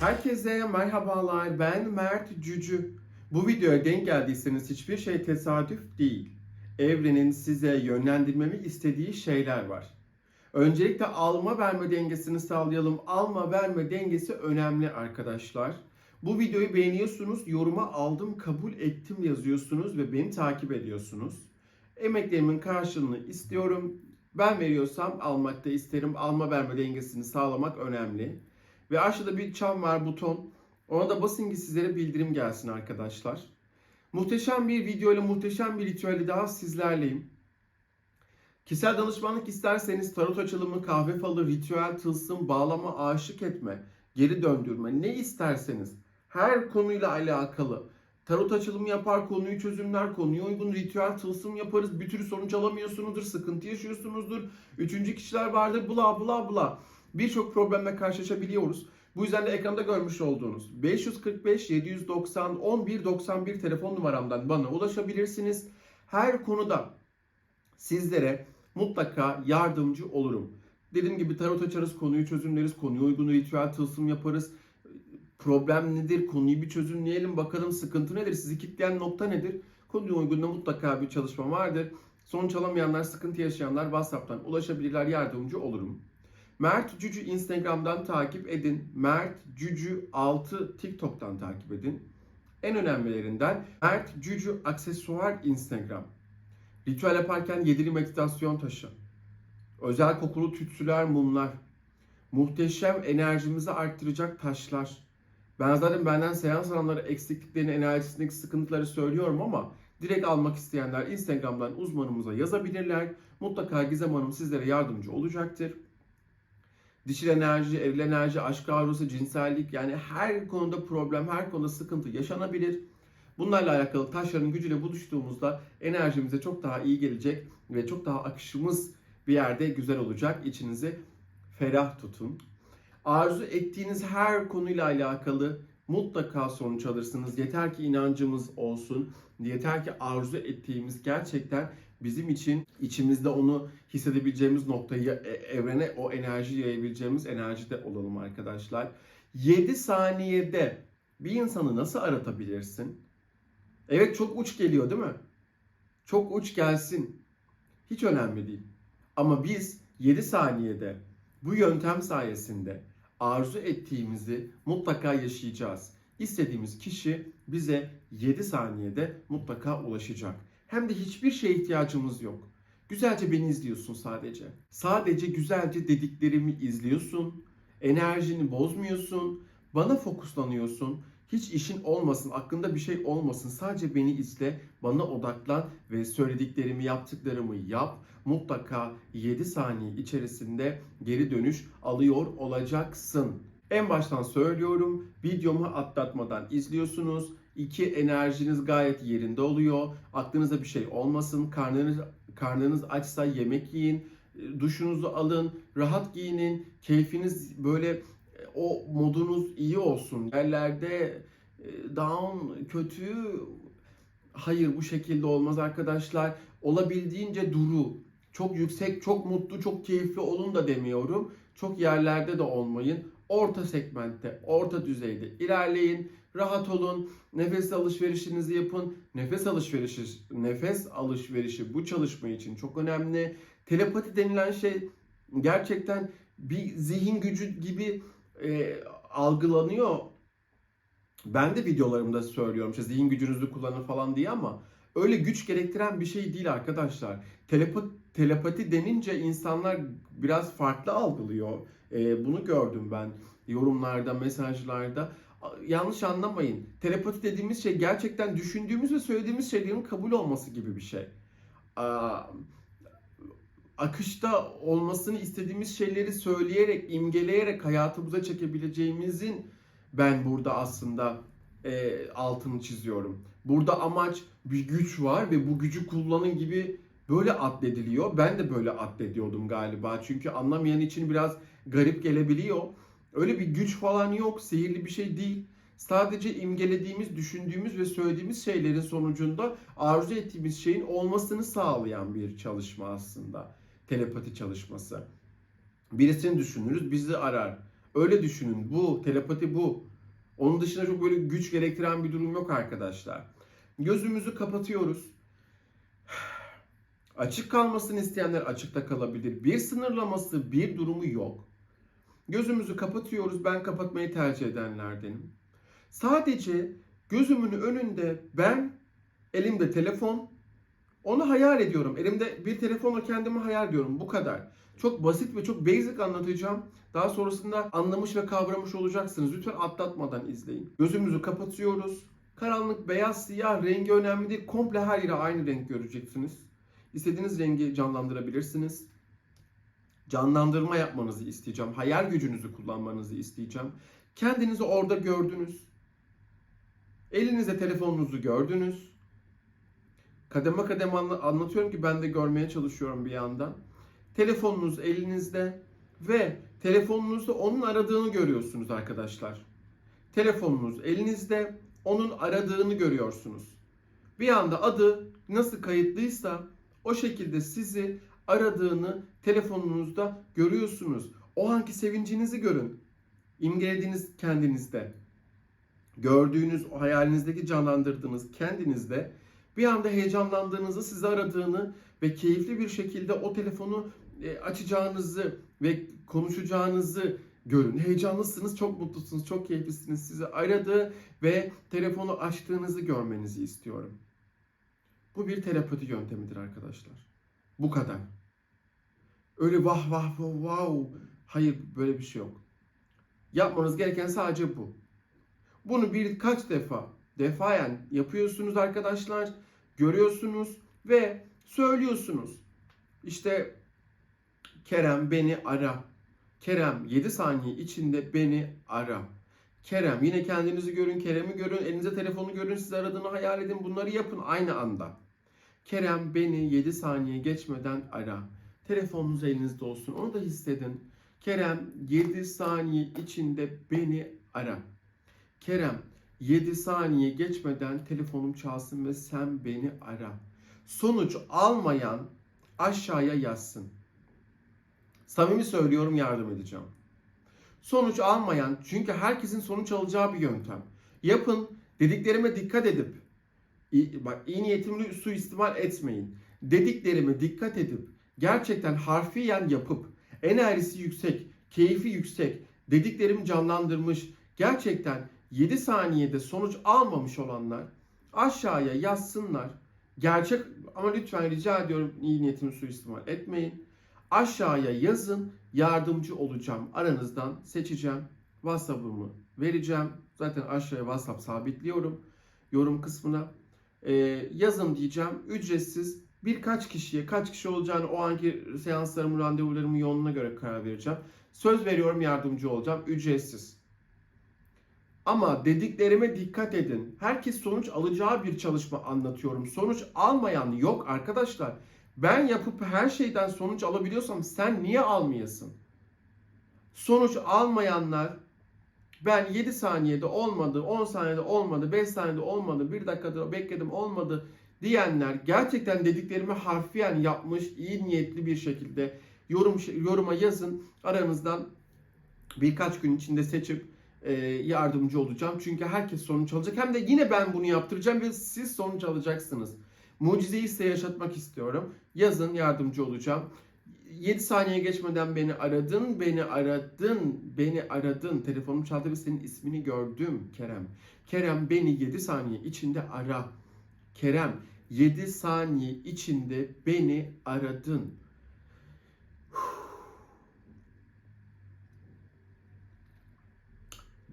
Herkese merhabalar. Ben Mert Cücü. Bu videoya denk geldiyseniz hiçbir şey tesadüf değil. Evrenin size yönlendirmemi istediği şeyler var. Öncelikle alma verme dengesini sağlayalım. Alma verme dengesi önemli arkadaşlar. Bu videoyu beğeniyorsunuz, yoruma aldım, kabul ettim yazıyorsunuz ve beni takip ediyorsunuz. Emeklerimin karşılığını istiyorum. Ben veriyorsam almak da isterim. Alma verme dengesini sağlamak önemli. Ve aşağıda bir çan var buton. Ona da basın ki sizlere bildirim gelsin arkadaşlar. Muhteşem bir video ile muhteşem bir ritüeli daha sizlerleyim. Kişisel danışmanlık isterseniz tarot açılımı, kahve falı, ritüel, tılsım, bağlama, aşık etme, geri döndürme ne isterseniz her konuyla alakalı tarot açılımı yapar, konuyu çözümler, konuya uygun ritüel, tılsım yaparız. Bir türlü sonuç alamıyorsunuzdur, sıkıntı yaşıyorsunuzdur. Üçüncü kişiler vardır, bla bla bla. Birçok problemle karşılaşabiliyoruz. Bu yüzden de ekranda görmüş olduğunuz 545 790 11 91 telefon numaramdan bana ulaşabilirsiniz. Her konuda sizlere mutlaka yardımcı olurum. Dediğim gibi tarot açarız, konuyu çözümleriz, konuya uygun ritüel tılsım yaparız. Problem nedir? Konuyu bir çözümleyelim bakalım sıkıntı nedir? Sizi kitleyen nokta nedir? Konuya uygun da mutlaka bir çalışma vardır. Sonuç alamayanlar, sıkıntı yaşayanlar WhatsApp'tan ulaşabilirler, yardımcı olurum. Mert Cücü Instagram'dan takip edin. Mert Cücü 6 TikTok'tan takip edin. En önemlilerinden Mert Cücü aksesuar Instagram. Ritüel yaparken yedili meditasyon taşı. Özel kokulu tütsüler, mumlar. Muhteşem enerjimizi arttıracak taşlar. Ben zaten benden seans alanları eksikliklerini, enerjisindeki sıkıntıları söylüyorum ama direkt almak isteyenler Instagram'dan uzmanımıza yazabilirler. Mutlaka Gizem Hanım sizlere yardımcı olacaktır dişil enerji, eril enerji, aşk arzusu, cinsellik yani her konuda problem, her konuda sıkıntı yaşanabilir. Bunlarla alakalı taşların gücüyle buluştuğumuzda enerjimize çok daha iyi gelecek ve çok daha akışımız bir yerde güzel olacak. İçinizi ferah tutun. Arzu ettiğiniz her konuyla alakalı mutlaka sonuç alırsınız. Yeter ki inancımız olsun. Yeter ki arzu ettiğimiz gerçekten bizim için içimizde onu hissedebileceğimiz noktayı e, evrene o enerji yayabileceğimiz enerjide olalım arkadaşlar. 7 saniyede bir insanı nasıl aratabilirsin? Evet çok uç geliyor değil mi? Çok uç gelsin. Hiç önemli değil. Ama biz 7 saniyede bu yöntem sayesinde arzu ettiğimizi mutlaka yaşayacağız. İstediğimiz kişi bize 7 saniyede mutlaka ulaşacak. Hem de hiçbir şeye ihtiyacımız yok. Güzelce beni izliyorsun sadece. Sadece güzelce dediklerimi izliyorsun. Enerjini bozmuyorsun. Bana fokuslanıyorsun. Hiç işin olmasın, aklında bir şey olmasın. Sadece beni izle, bana odaklan ve söylediklerimi, yaptıklarımı yap. Mutlaka 7 saniye içerisinde geri dönüş alıyor olacaksın. En baştan söylüyorum, videomu atlatmadan izliyorsunuz. İki enerjiniz gayet yerinde oluyor. Aklınızda bir şey olmasın. Karnınız karnınız açsa yemek yiyin, duşunuzu alın, rahat giyinin. Keyfiniz böyle e, o modunuz iyi olsun. Yerlerde e, down, kötü hayır bu şekilde olmaz arkadaşlar. Olabildiğince duru, çok yüksek, çok mutlu, çok keyifli olun da demiyorum. Çok yerlerde de olmayın. Orta segmentte, orta düzeyde ilerleyin. Rahat olun. Nefes alışverişinizi yapın. Nefes alışverişi, nefes alışverişi bu çalışma için çok önemli. Telepati denilen şey gerçekten bir zihin gücü gibi e, algılanıyor. Ben de videolarımda söylüyorum işte zihin gücünüzü kullanın falan diye ama öyle güç gerektiren bir şey değil arkadaşlar. Telepati, telepati denince insanlar biraz farklı algılıyor. E, bunu gördüm ben yorumlarda, mesajlarda. Yanlış anlamayın. Telepati dediğimiz şey gerçekten düşündüğümüz ve söylediğimiz şeylerin kabul olması gibi bir şey. Aa, akışta olmasını istediğimiz şeyleri söyleyerek, imgeleyerek hayatımıza çekebileceğimizin ben burada aslında e, altını çiziyorum. Burada amaç bir güç var ve bu gücü kullanın gibi böyle addediliyor. Ben de böyle addediyordum galiba. Çünkü anlamayan için biraz garip gelebiliyor. Öyle bir güç falan yok. Sihirli bir şey değil. Sadece imgelediğimiz, düşündüğümüz ve söylediğimiz şeylerin sonucunda arzu ettiğimiz şeyin olmasını sağlayan bir çalışma aslında. Telepati çalışması. Birisini düşünürüz, bizi arar. Öyle düşünün. Bu, telepati bu. Onun dışında çok böyle güç gerektiren bir durum yok arkadaşlar. Gözümüzü kapatıyoruz. Açık kalmasını isteyenler açıkta kalabilir. Bir sınırlaması, bir durumu yok. Gözümüzü kapatıyoruz. Ben kapatmayı tercih edenlerdenim. Sadece gözümün önünde ben elimde telefon onu hayal ediyorum. Elimde bir telefonla kendimi hayal ediyorum. Bu kadar. Çok basit ve çok basic anlatacağım. Daha sonrasında anlamış ve kavramış olacaksınız. Lütfen atlatmadan izleyin. Gözümüzü kapatıyoruz. Karanlık, beyaz, siyah rengi önemli değil. Komple her yere aynı renk göreceksiniz. İstediğiniz rengi canlandırabilirsiniz. Canlandırma yapmanızı isteyeceğim. Hayal gücünüzü kullanmanızı isteyeceğim. Kendinizi orada gördünüz. Elinizde telefonunuzu gördünüz. Kademe kademe anla- anlatıyorum ki ben de görmeye çalışıyorum bir yandan. Telefonunuz elinizde ve telefonunuzda onun aradığını görüyorsunuz arkadaşlar. Telefonunuz elinizde, onun aradığını görüyorsunuz. Bir anda adı nasıl kayıtlıysa o şekilde sizi aradığını telefonunuzda görüyorsunuz. O anki sevincinizi görün. İmgelediğiniz kendinizde. Gördüğünüz, o hayalinizdeki canlandırdığınız kendinizde bir anda heyecanlandığınızı, sizi aradığını ve keyifli bir şekilde o telefonu e, açacağınızı ve konuşacağınızı görün. Heyecanlısınız, çok mutlusunuz, çok keyiflisiniz. Sizi aradı ve telefonu açtığınızı görmenizi istiyorum. Bu bir telepati yöntemidir arkadaşlar. Bu kadar. Öyle vah vah vah wow. Hayır böyle bir şey yok. Yapmanız gereken sadece bu. Bunu birkaç defa, defayen yapıyorsunuz arkadaşlar. Görüyorsunuz ve söylüyorsunuz. İşte Kerem beni ara. Kerem 7 saniye içinde beni ara. Kerem yine kendinizi görün, Kerem'i görün, elinize telefonu görün, sizi aradığını hayal edin. Bunları yapın aynı anda. Kerem beni 7 saniye geçmeden ara. Telefonunuz elinizde olsun. Onu da hissedin. Kerem 7 saniye içinde beni ara. Kerem 7 saniye geçmeden telefonum çalsın ve sen beni ara. Sonuç almayan aşağıya yazsın. Samimi söylüyorum yardım edeceğim. Sonuç almayan çünkü herkesin sonuç alacağı bir yöntem. Yapın dediklerime dikkat edip iyi, bak iyi niyetimli suistimal etmeyin. Dediklerime dikkat edip gerçekten harfiyen yapıp enerjisi yüksek, keyfi yüksek, dediklerimi canlandırmış, gerçekten 7 saniyede sonuç almamış olanlar aşağıya yazsınlar. Gerçek ama lütfen rica ediyorum iyi niyetimi suistimal etmeyin. Aşağıya yazın, yardımcı olacağım. Aranızdan seçeceğim. WhatsApp'ımı vereceğim. Zaten aşağıya WhatsApp sabitliyorum. Yorum kısmına. Ee, yazın diyeceğim. Ücretsiz birkaç kişiye, kaç kişi olacağını o anki seanslarımın, randevularımın yoğunluğuna göre karar vereceğim. Söz veriyorum yardımcı olacağım. Ücretsiz. Ama dediklerime dikkat edin. Herkes sonuç alacağı bir çalışma anlatıyorum. Sonuç almayan yok arkadaşlar. Ben yapıp her şeyden sonuç alabiliyorsam sen niye almayasın? Sonuç almayanlar ben 7 saniyede olmadı, 10 saniyede olmadı, 5 saniyede olmadı, 1 dakikada bekledim olmadı diyenler gerçekten dediklerimi harfiyen yapmış, iyi niyetli bir şekilde yorum yoruma yazın. Aranızdan birkaç gün içinde seçip e, yardımcı olacağım. Çünkü herkes sonuç alacak. Hem de yine ben bunu yaptıracağım ve siz sonuç alacaksınız. Mucizeyi size yaşatmak istiyorum. Yazın yardımcı olacağım. 7 saniye geçmeden beni aradın, beni aradın, beni aradın. Telefonum çaldı ve senin ismini gördüm Kerem. Kerem beni 7 saniye içinde ara. Kerem 7 saniye içinde beni aradın.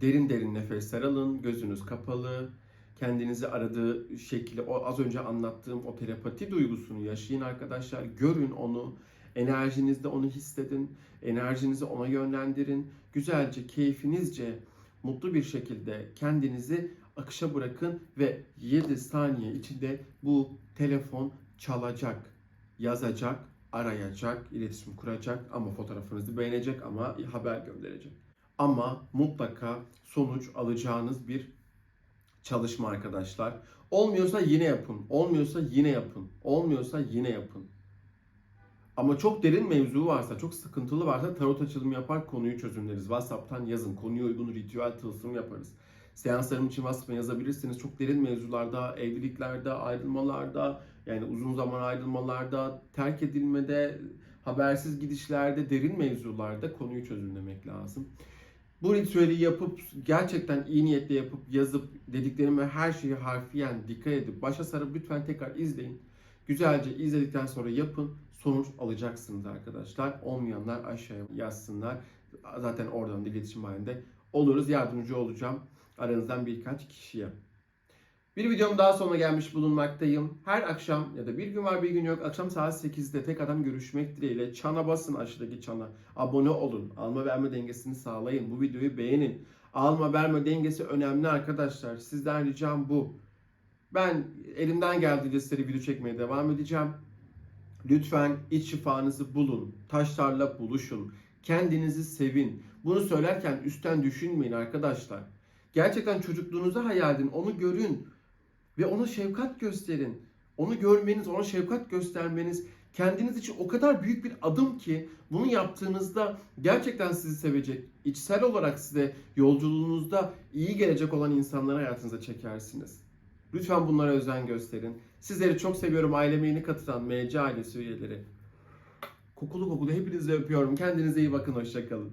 Derin derin nefesler alın, gözünüz kapalı. Kendinizi aradığı şekilde o az önce anlattığım o telepati duygusunu yaşayın arkadaşlar. Görün onu. Enerjinizde onu hissedin. Enerjinizi ona yönlendirin. Güzelce, keyfinizce, mutlu bir şekilde kendinizi akışa bırakın ve 7 saniye içinde bu telefon çalacak. yazacak, arayacak, iletişim kuracak ama fotoğrafınızı beğenecek ama haber gönderecek. Ama mutlaka sonuç alacağınız bir çalışma arkadaşlar. Olmuyorsa yine yapın. Olmuyorsa yine yapın. Olmuyorsa yine yapın. Ama çok derin mevzu varsa, çok sıkıntılı varsa tarot açılımı yapar, konuyu çözümleriz. WhatsApp'tan yazın, konuya uygun ritüel tılsım yaparız. Seanslarım için WhatsApp'a yazabilirsiniz. Çok derin mevzularda, evliliklerde, ayrılmalarda, yani uzun zaman ayrılmalarda, terk edilmede, habersiz gidişlerde, derin mevzularda konuyu çözümlemek lazım. Bu ritüeli yapıp gerçekten iyi niyetle yapıp yazıp dediklerime her şeyi harfiyen dikkat edip başa sarıp lütfen tekrar izleyin. Güzelce izledikten sonra yapın. Sonuç alacaksınız arkadaşlar. Olmayanlar aşağıya yazsınlar. Zaten oradan da iletişim halinde oluruz. Yardımcı olacağım aranızdan birkaç kişiye. Bir videom daha sonuna gelmiş bulunmaktayım. Her akşam ya da bir gün var bir gün yok akşam saat 8'de tek adam görüşmek dileğiyle çana basın aşağıdaki çana. Abone olun. Alma verme dengesini sağlayın. Bu videoyu beğenin. Alma verme dengesi önemli arkadaşlar. Sizden ricam bu. Ben elimden geldiğince sizlere video çekmeye devam edeceğim. Lütfen iç şifanızı bulun. Taşlarla buluşun. Kendinizi sevin. Bunu söylerken üstten düşünmeyin arkadaşlar. Gerçekten çocukluğunuzu hayal edin. Onu görün. Ve ona şefkat gösterin. Onu görmeniz, ona şefkat göstermeniz kendiniz için o kadar büyük bir adım ki bunu yaptığınızda gerçekten sizi sevecek, içsel olarak size yolculuğunuzda iyi gelecek olan insanları hayatınıza çekersiniz. Lütfen bunlara özen gösterin. Sizleri çok seviyorum. Aileme yeni katılan MC ailesi üyeleri. Kokulu kokulu hepinizi öpüyorum. Kendinize iyi bakın. Hoşçakalın.